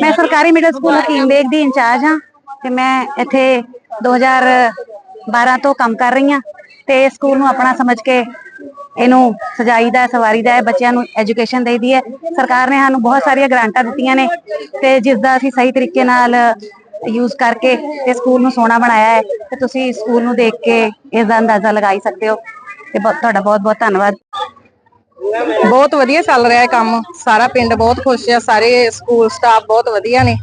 ਮੈਂ ਸਰਕਾਰੀ middle school ਹਕੀਮ ਬੇਗ ਦੀ ਇੰਚਾਰਜ ਹਾਂ ਤੇ ਮੈਂ ਇੱਥੇ 2012 ਤੋਂ ਕੰਮ ਕਰ ਰਹੀ ਹਾਂ ਤੇ ਸਕੂਲ ਨੂੰ ਆਪਣਾ ਸਮਝ ਕੇ ਇਹਨੂੰ ਸਜਾਈਦਾ ਹੈ, ਸਵਾਰੀਦਾ ਹੈ ਬੱਚਿਆਂ ਨੂੰ ਐਜੂਕੇਸ਼ਨ ਦੇਈਦੀ ਹੈ। ਸਰਕਾਰ ਨੇ ਸਾਨੂੰ ਬਹੁਤ ਸਾਰੀਆਂ ਗ੍ਰਾਂਟਾਂ ਦਿੱਤੀਆਂ ਨੇ ਤੇ ਜਿਸ ਦਾ ਅਸੀਂ ਸਹੀ ਤਰੀਕੇ ਨਾਲ ਯੂਜ਼ ਕਰਕੇ ਤੇ ਸਕੂਲ ਨੂੰ ਸੋਹਣਾ ਬਣਾਇਆ ਹੈ ਤੇ ਤੁਸੀਂ ਸਕੂਲ ਨੂੰ ਦੇਖ ਕੇ ਇਸ ਦਾ ਅੰਦਾਜ਼ਾ ਲਗਾ ਹੀ ਸਕਦੇ ਹੋ ਤੇ ਤੁਹਾਡਾ ਬਹੁਤ ਬਹੁਤ ਧੰਨਵਾਦ। ਬਹੁਤ ਵਧੀਆ ਚੱਲ ਰਿਹਾ ਹੈ ਕੰਮ। ਸਾਰਾ ਪਿੰਡ ਬਹੁਤ ਖੁਸ਼ ਹੈ ਸਾਰੇ ਸਕੂਲ ਸਟਾਫ ਬਹੁਤ ਵਧੀਆ ਨੇ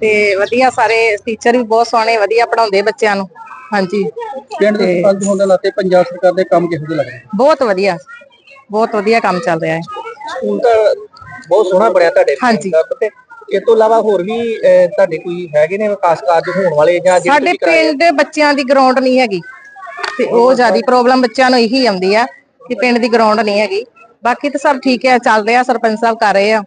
ਤੇ ਵਧੀਆ ਸਾਰੇ ਟੀਚਰ ਵੀ ਬਹੁਤ ਸੋਹਣੇ ਵਧੀਆ ਪੜਾਉਂਦੇ ਬੱਚਿਆਂ ਨੂੰ। ਹਾਂਜੀ। ਪਿੰਡ ਦੇ ਸਰਪੰਚ ਹੋਣ ਦੇ ਨਾਤੇ ਪੰਜਾਬ ਸਰਕਾਰ ਦੇ ਕੰਮ ਕਿਹੋ ਜਿਹੇ ਲੱਗਦੇ ਬਹੁਤ ਵਧੀਆ ਬਹੁਤ ਵਧੀਆ ਕੰਮ ਚੱਲ ਰਿਹਾ ਹੈ। ਸਕੂਲ ਤਾਂ ਬਹੁਤ ਸੋਹਣਾ ਬਣਿਆ ਤੁਹਾਡੇ ਹਾਂਜੀ। ਦਾ ਤੇ ਇਲਾਵਾ ਹੋਰ ਵੀ ਤੁਹਾਡੇ ਕੋਈ ਹੈਗੇ ਨੇ ਵਿਕਾਸ ਕਾਰਜ ਹੋਣ ਵਾਲੇ ਜਾਂ ਸਾਡੇ ਆ? ਪਿੰਡ ਦੇ ਬੱਚਿਆਂ ਦੀ ਗਰਾਊਂਡ ਨਹੀਂ ਹੈਗੀ। ਤੇ ਉਹ ਜਿਆਦੀ ਪ੍ਰੋਬਲਮ ਬੱਚਿਆਂ ਨੂੰ ਇਹੀ ਆਉਂਦੀ ਆ ਕਿ ਪਿੰਡ ਦੀ ਗਰਾਊਂਡ ਨਹੀਂ ਹੈਗੀ। ਬਾਕੀ ਤਾਂ ਸਭ ਠੀਕ ਹੈ ਚੱਲ ਰਿਹਾ ਸਰਪੰਚ ਸਾਹਿਬ ਕਰ ਰਹੇ ਆ।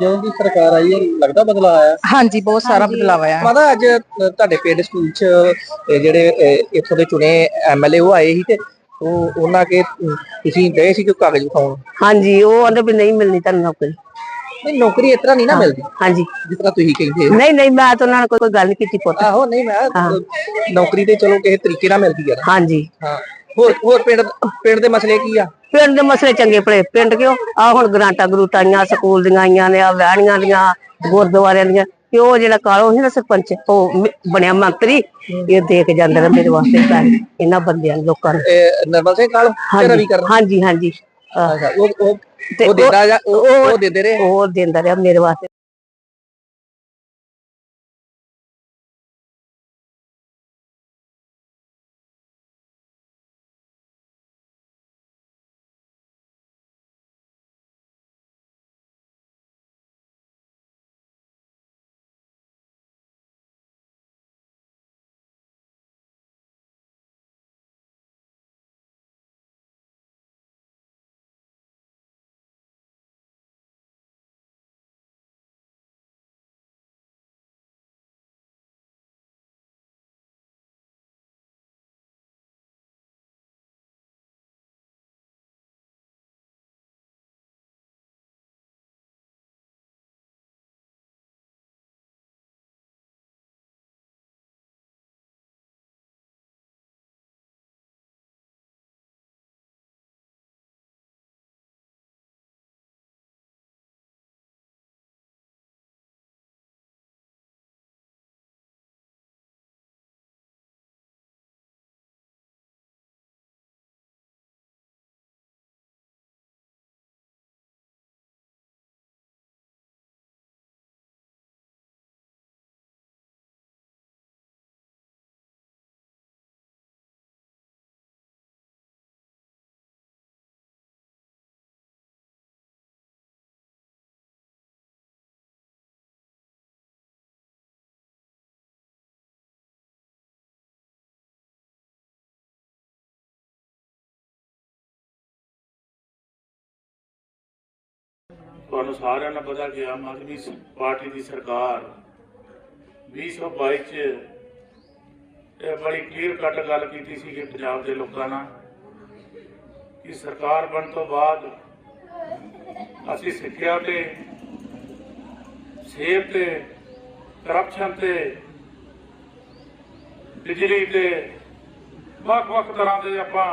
ਜਦੋਂ ਦੀ ਸਰਕਾਰ ਆਈ ਹੈ ਲੱਗਦਾ ਬਦਲਾਅ ਆਇਆ? ਹਾਂਜੀ ਬਹੁਤ ਸਾਰਾ ਬਦਲਾਅ ਆਇਆ। ਮਾਦਾ ਅੱਜ ਤੁਹਾਡੇ ਪਿੰਡ ਸਕੂਲ ਚ ਜਿਹੜੇ ਇੱਥੋਂ ਦੇ ਚੁਣੇ ਐਮਐਲਏ ਉਹ ਆਏ ਸੀ ਤੇ ਉਹ ਉਹਨਾਂ ਕੇ ਤੁਸੀਂ ਗਏ ਸੀ ਕਿ ਕਾਗਜ਼ ਵਿਖਾਉਣ? ਹਾਂਜੀ ਉਹ ਆਂਦੇ ਵੀ ਨਹੀਂ ਮਿਲਣੀ ਤੁਹਾਨੂੰ ਨੌਕਰੀ। ਨਹੀਂ ਨੌਕਰੀ ਇਸ ਤਰ੍ਹਾਂ ਨਹੀਂ ਨਾ ਮਿਲਦੀ। ਹਾਂਜੀ। ਜਿਸ ਤਰ੍ਹਾਂ ਤੁਸੀਂ ਕਹਿੰਦੇ ਹੋ। ਨਹੀਂ ਨਹੀਂ ਮੈਂ ਤਾਂ ਉਹਨਾਂ ਨਾਲ ਕੋਈ ਗੱਲ ਨਹੀਂ ਕੀਤੀ ਪੁੱਤ। ਆਹੋ ਨਹੀਂ ਮੈਂ ਨੌਕਰੀ ਤੇ ਚਲੋ ਕਿਸੇ ਤਰੀਕੇ ਨਾਲ ਮਿਲਦੀ ਆ ਹਾਂਜੀ। ਹਾਂ। ਹੋਰ ਹੋਰ ਪਿੰਡ ਪਿੰਡ ਦੇ ਮਸਲੇ ਕੀ ਆ? ਪਿੰਡ ਦੇ ਮਸਲੇ ਚੰਗੇ ਭਲੇ। ਪਿੰਡ ਕਿਉਂ? ਆ ਹੁਣ ਗ੍ਰਾਂਟਾਂ ਗਰੂਟਾਂ ਆਈਆਂ ਸਕੂਲ ਦੀਆਂ ਆਈਆਂ ਨੇ ਆ ਵਹਿਣੀਆਂ ਦੀਆਂ ਗੁਰਦੁਆਰਿਆਂ ਦੀਆਂ। ਤੇ ਉਹ ਜਿਹੜਾ ਕਾਲੋ ਸੀ ਨਾ ਸਰਪੰਚ ਉਹ ਮ- ਬਣਿਆ ਮੰਤਰੀ ਇਹ ਦੇ ਕੇ ਜਾਂਦੇ ਨੇ ਮੇਰੇ ਵਾਸਤੇ ਪੈਸੇ। ਇਹਨਾਂ ਬੰਦਿਆਂ ਨੂੰ ਲੋਕਾਂ ਨੂੰ। ਇਹ ਨਰਮਲ ਸਿੰਘ ਕਾਲ ਤੇ ਰਵੀ ਕਰਨ ਹਾਂਜੀ ਹਾਂਜੀ। ਅੱਛਾ, ਉਹ ਉਹ ਤੇ ਉਹ ਦਿੰਦਾ ਜਾਂ ਉਹ ਉਹ- ਉਹ ਦਿੰਦੇ ਰਹੇ? ਉਹ ਦਿੰਦਾ ਰਿਹਾ ਮੇਰੇ ਵਾਸਤੇ। ਤੁਹਾਨੂੰ ਸਾਰਿਆਂ ਨੂੰ ਪਤਾ ਕਿ ਆਮ ਆਦਮੀ ਪਾਰਟੀ ਦੀ ਸਰਕਾਰ 2022 ਚ ਇਹ ਬੜੀ ਕਲੀਅਰ ਕੱਟ ਗੱਲ ਕੀਤੀ ਸੀ ਕਿ ਪੰਜਾਬ ਦੇ ਲੋਕਾਂ ਨਾਲ ਕਿ ਸਰਕਾਰ ਬਣ ਤੋਂ ਬਾਅਦ ਅਸੀਂ ਸਿੱਖਿਆ ਤੇ, ਸਿਹਤ ਤੇ ਕਰਪਸ਼ਨ ਤੇ, ਬਿਜਲੀ ਤੇ ਵੱਖ-ਵੱਖ ਤਰ੍ਹਾਂ ਦੇ ਆਪਾਂ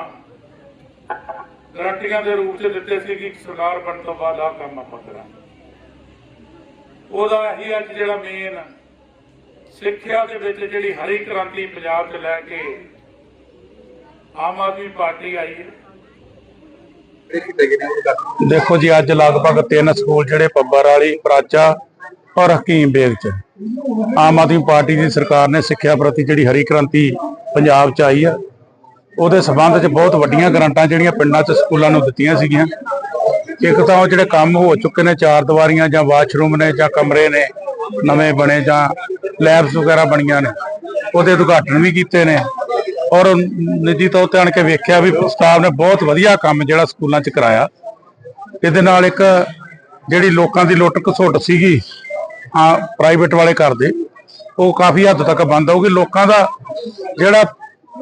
ਗਰੰਟੀਆਂ ਦੇ ਰੂਪ 'ਚ ਦਿੱਤੇ ਸੀ ਕਿ ਸਰਕਾਰ ਬਣਨ ਤੋਂ ਬਾਅਦ ਆਹ ਕੰਮ ਆਪਾਂ ਕਰਾਂਗੇ। ਉਹਦਾ ਇਹੀ ਅੱਜ ਜਿਹੜਾ ਮੇਨ ਸਿੱਖਿਆ ਦੇ ਵਿੱਚ ਜਿਹੜੀ ਹਰੀ ਕ੍ਰਾਂਤੀ ਪੰਜਾਬ 'ਚ ਲੈ ਕੇ ਆਮ ਆਦਮੀ ਪਾਰਟੀ ਆਈ ਹੈ। ਦੇਖੋ ਜੀ, ਅੱਜ ਲਗਭਗ ਤਿੰਨ ਸਕੂਲ ਜਿਹੜੇ ਪੱਬਰ ਵਾਲੀ, ਪ੍ਰਾਚਾ ਔਰ ਹਕੀਮ ਬੇਗ ਚ। ਆਮ ਆਦਮੀ ਪਾਰਟੀ ਦੀ ਸਰਕਾਰ ਨੇ ਸਿੱਖਿਆ ਪ੍ਰਤੀ ਜਿਹੜੀ ਹਰੀ ਕ੍ਰਾਂਤੀ ਪੰਜਾਬ ਚ ਆਈ ਆ ਉਹਦੇ ਸਬੰਧ ਚ ਬਹੁਤ ਵੱਡੀਆਂ ਗਰੰਟਾਂ ਜਿਹੜੀਆਂ ਪਿੰਡਾਂ ਚ ਸਕੂਲਾਂ ਨੂੰ ਦਿੱਤੀਆਂ ਸੀਗੀਆਂ। ਇੱਕ ਤਾਂ ਉਹ ਜਿਹੜੇ ਕੰਮ ਹੋ ਚੁੱਕੇ ਨੇ, ਚਾਰ ਦੀਵਾਰੀਆਂ ਜਾਂ ਵਾਸ਼ਰੂਮ ਨੇ ਜਾਂ ਕਮਰੇ ਨੇ, ਨਵੇਂ ਬਣੇ ਜਾਂ ਲੈਬਸ ਵਗੈਰਾ ਬਣੀਆਂ ਨੇ, ਉਹਦੇ ਉਦਘਾਟਨ ਵੀ ਕੀਤੇ ਨੇ। ਔਰ ਨਿੱਜੀ ਤੌਰ ਤੇ ਆਣ ਕੇ ਵੇਖਿਆ ਵੀ ਸਟਾਫ ਨੇ ਬਹੁਤ ਵਧੀਆ ਕੰਮ ਜਿਹੜਾ ਸਕੂਲਾਂ 'ਚ ਕਰਾਇਆ। ਇਹਦੇ ਨਾਲ ਇੱਕ ਜਿਹੜੀ ਲੋਕਾਂ ਦੀ ਲੁੱਟ ਘਸੁੱਟ ਸੀਗੀ, ਹਾਂ ਪ੍ਰਾਈਵੇਟ ਵਾਲੇ ਕਰਦੇ ਉਹ ਕਾਫੀ ਹੱਦ ਤੱਕ ਬੰਦ ਹੋਊਗੀ ਲੋਕਾਂ ਦਾ ਜਿਹੜਾ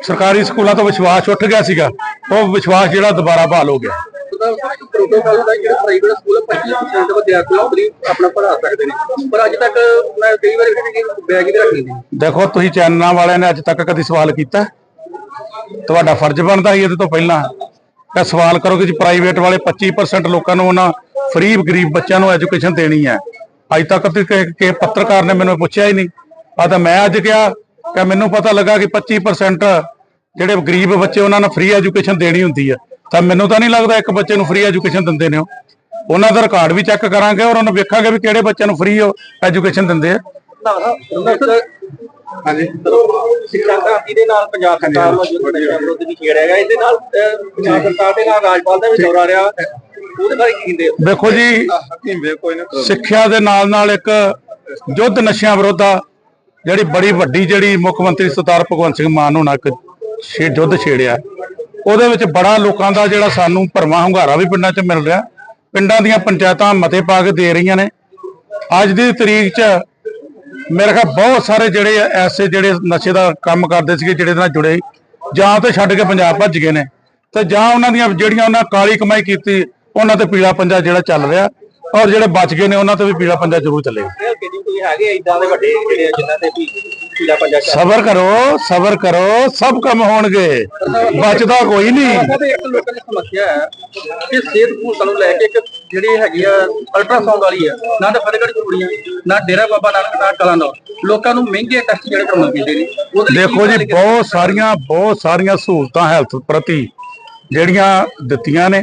ਸਰਕਾਰੀ ਸਕੂਲਾਂ ਤੋਂ ਵਿਸ਼ਵਾਸ ਉੱਠ ਗਿਆ ਸੀਗਾ। ਉਹ ਵਿਸ਼ਵਾਸ ਜਿਹੜਾ ਦੁਬਾਰਾ ਬਹਾਲ ਹੋ ਗਿਆ। ਹੁੰਦਾ ਪ੍ਰੋਟੋਕਾਲ ਹੁੰਦਾ ਜਿਹੜਾ ਪ੍ਰਾਈਵੇਟ ਸਕੂਲ 25% ਵਿਦਿਆਰਥੀ ਆਪਣੀ ਆਪਣਾ ਪੜ੍ਹਾ ਸਕਦੇ ਨੇ। ਪਰ ਅੱਜ ਤੱਕ ਮੈਂ ਕਈ ਵਾਰ ਵੇਖਿਆ ਕਿ ਬੈਗ ਹੀ ਰੱਖ ਲੈਂਦੇ ਦੇਖੋ ਤੁਸੀਂ ਚੈਨਲਾਂ ਵਾਲਿਆਂ ਨੇ ਅੱਜ ਤੱਕ ਕਦੀ ਸਵਾਲ ਕੀਤਾ? ਤੁਹਾਡਾ ਫਰਜ਼ ਬਣਦਾ ਸੀ ਇਹਦੇ ਤੋਂ ਪਹਿਲਾਂ। ਕਿ ਸਵਾਲ ਕਰੋ ਕਿ ਜੀ ਪ੍ਰਾਈਵੇਟ ਵਾਲੇ 25% ਲੋਕਾਂ ਨੂੰ ਉਹਨਾਂ ਫ੍ਰੀ ਗਰੀਬ ਬੱਚਿਆਂ ਨੂੰ ਐਜੂਕੇਸ਼ਨ ਦੇਣੀ ਹੈ। ਅੱਜ ਤੱਕ ਤੇ ਕਿਸੇ ਪੱਤਰਕਾਰ ਨੇ ਮੈਨੂੰ ਪੁੱਛਿਆ ਹੀ ਨਹੀਂ। ਆ ਤਾਂ ਮੈਂ ਅੱਜ ਕਿਹਾ ਕਿ ਮੈਨੂੰ ਪਤਾ ਲੱਗਾ ਕਿ 25% ਜਿਹੜੇ ਗਰੀਬ ਬੱਚੇ ਉਹਨਾਂ ਨੂੰ ਫ੍ਰੀ ਐਜੂਕੇਸ਼ਨ ਦੇਣੀ ਹੁੰਦੀ ਹੈ ਤਾਂ ਮੈਨੂੰ ਤਾਂ ਨਹੀਂ ਲੱਗਦਾ ਇੱਕ ਬੱਚੇ ਨੂੰ ਫ੍ਰੀ ਐਜੂਕੇਸ਼ਨ ਦਿੰਦੇ ਨੇ ਉਹ। ਉਹਨਾਂ ਦਾ ਰਿਕਾਰਡ ਵੀ ਚੈੱਕ ਕਰਾਂਗੇ ਔਰ ਉਹਨਾਂ ਵੇਖਾਂਗੇ ਵੀ ਕਿਹੜੇ ਬੱਚਿਆਂ ਨੂੰ ਫ੍ਰੀ ਐਜੂਕੇਸ਼ਨ ਦਿੰਦੇ ਆ। ਹਾਂਜੀ। ਸਿੱਖਿਆ ਕ੍ਰਾਂਤੀ ਦੇ ਨਾਲ ਪੰਜਾਬ ਸਰਕਾਰ ਨੂੰ ਜੋ ਨਸ਼ਾ ਵਿਰੋਧ ਦੀ ਛੇੜ ਹੈਗਾ ਇਹਦੇ ਨਾਲ ਅਹ, ਪੰਜਾਬ ਸਰਕਾਰ ਦੇ ਨਾਲ ਰਾਜਪਾਲ ਦਾ ਵੀ ਦੌਰਾ ਰਿਹਾ। ਉਹਦੇ ਬਾਰੇ ਕੀ ਕਹਿੰਦੇ ਹੋ ਦੇਖੋ ਜੀ ਸਿੱਖਿਆ ਦੇ ਨਾਲ ਨਾਲ ਇੱਕ ਯੁੱਧ ਨਸ਼ਿਆਂ ਵਿਰੁੱਧ ਜਿਹੜੀ ਬੜੀ ਵੱਡੀ ਜਿਹੜੀ ਮੁੱਖ ਮੰਤਰੀ ਸਰਦਾਰ ਭਗਵੰਤ ਸਿੰਘ ਮਾਨ ਹੋਣਾ ਇੱਕ ਯੁੱਧ ਛੇੜਿਆ। ਉਹਦੇ ਵਿੱਚ ਬੜਾ ਲੋਕਾਂ ਦਾ ਜਿਹੜਾ ਸਾਨੂੰ ਭਰਵਾਂ ਹੁੰਗਾਰਾ ਵੀ ਪਿੰਡਾਂ 'ਚ ਮਿਲ ਰਿਹਾ। ਪਿੰਡਾਂ ਦੀਆਂ ਪੰਚਾਇਤਾਂ ਮਤੇ ਪਾ ਕੇ ਦੇ ਰਹੀਆਂ ਨੇ। ਅੱਜ ਦੀ ਤਰੀਕ 'ਚ ਮੇਰੇ ਖਿਆਲ ਬਹੁਤ ਸਾਰੇ ਜਿਹੜੇ ਐਸੇ ਜਿਹੜੇ ਨਸ਼ੇ ਦਾ ਕੰਮ ਕਰਦੇ ਸੀਗੇ ਜਿਹੜੇ ਨਾਲ ਜੁੜੇ ਜਾਂ ਤੇ ਛੱਡ ਕੇ ਪੰਜਾਬ ਭੱਜ ਗਏ ਨੇ। ਤੇ ਜਾਂ ਉਹਨਾਂ ਦੀਆਂ ਜਿਹੜੀਆਂ ਉਹਨਾਂ ਕਾਲੀ ਕਮਾਈ ਕੀਤੀ, ਉਹਨਾਂ ਤੇ ਪੀਲਾ ਪੰਜਾ ਜਿਹੜਾ ਚੱਲ ਰਿਹਾ ਔਰ ਜਿਹੜੇ ਬਚ ਗਏ ਨੇ, ਉਹਨਾਂ ਤੇ ਵੀ ਪੀਲਾ ਪੰਜਾ ਜ਼ਰੂਰ ਚੱਲੇਗਾ। ਹੈਗੇ ਇਦਾਂ ਦੇ ਵੱਡੇ ਜਿਹੜੇ ਜਿਨ੍ਹਾਂ ਤੇ ਵੀ ਪੀਲਾ ਪੰਜਾ ਸਬਰ ਕਰੋ ਸਬਰ ਕਰੋ ਸਭ ਕੰਮ ਹੋਣਗੇ। ਬਚਦਾ ਕੋਈ ਨਹੀਂ। ਉਹਦੇ ਇੱਕ ਲੋਕਾਂ ਦੀ ਸਮੱਸਿਆ ਹੈ ਕਿ ਸਿਹਤ ਸਹੂਲਤਾਂ ਨੂੰ ਲੈ ਕੇ ਇੱਕ ਜਿਹੜੀ ਹੈਗੀ ਆ ਅਲਟਰਾਸਾਊਂਡ ਵਾਲੀ ਆ ਨਾ ਤਾਂ ਕੁੜੀਆਂ ਨਾ ਡੇਰਾ ਬਾਬਾ ਨਾਨਕ ਨਾ ਕਲਾਨੌਰ ਲੋਕਾਂ ਨੂੰ ਮਹਿੰਗੇ ਟੈਸਟ ਜਿਹੜੇ ਕਰਾਉਣੇ ਪੈਂਦੇ ਨੇ ਉਹਦੇ ਲਈ ਦੇਖੋ ਜੀ ਬਹੁਤ ਸਾਰੀਆਂ ਬਹੁਤ ਸਾਰੀਆਂ ਸਹੂਲਤਾਂ ਹੈਲਥ ਪ੍ਰਤੀ ਜਿਹੜੀਆਂ ਦਿੱਤੀਆਂ ਨੇ।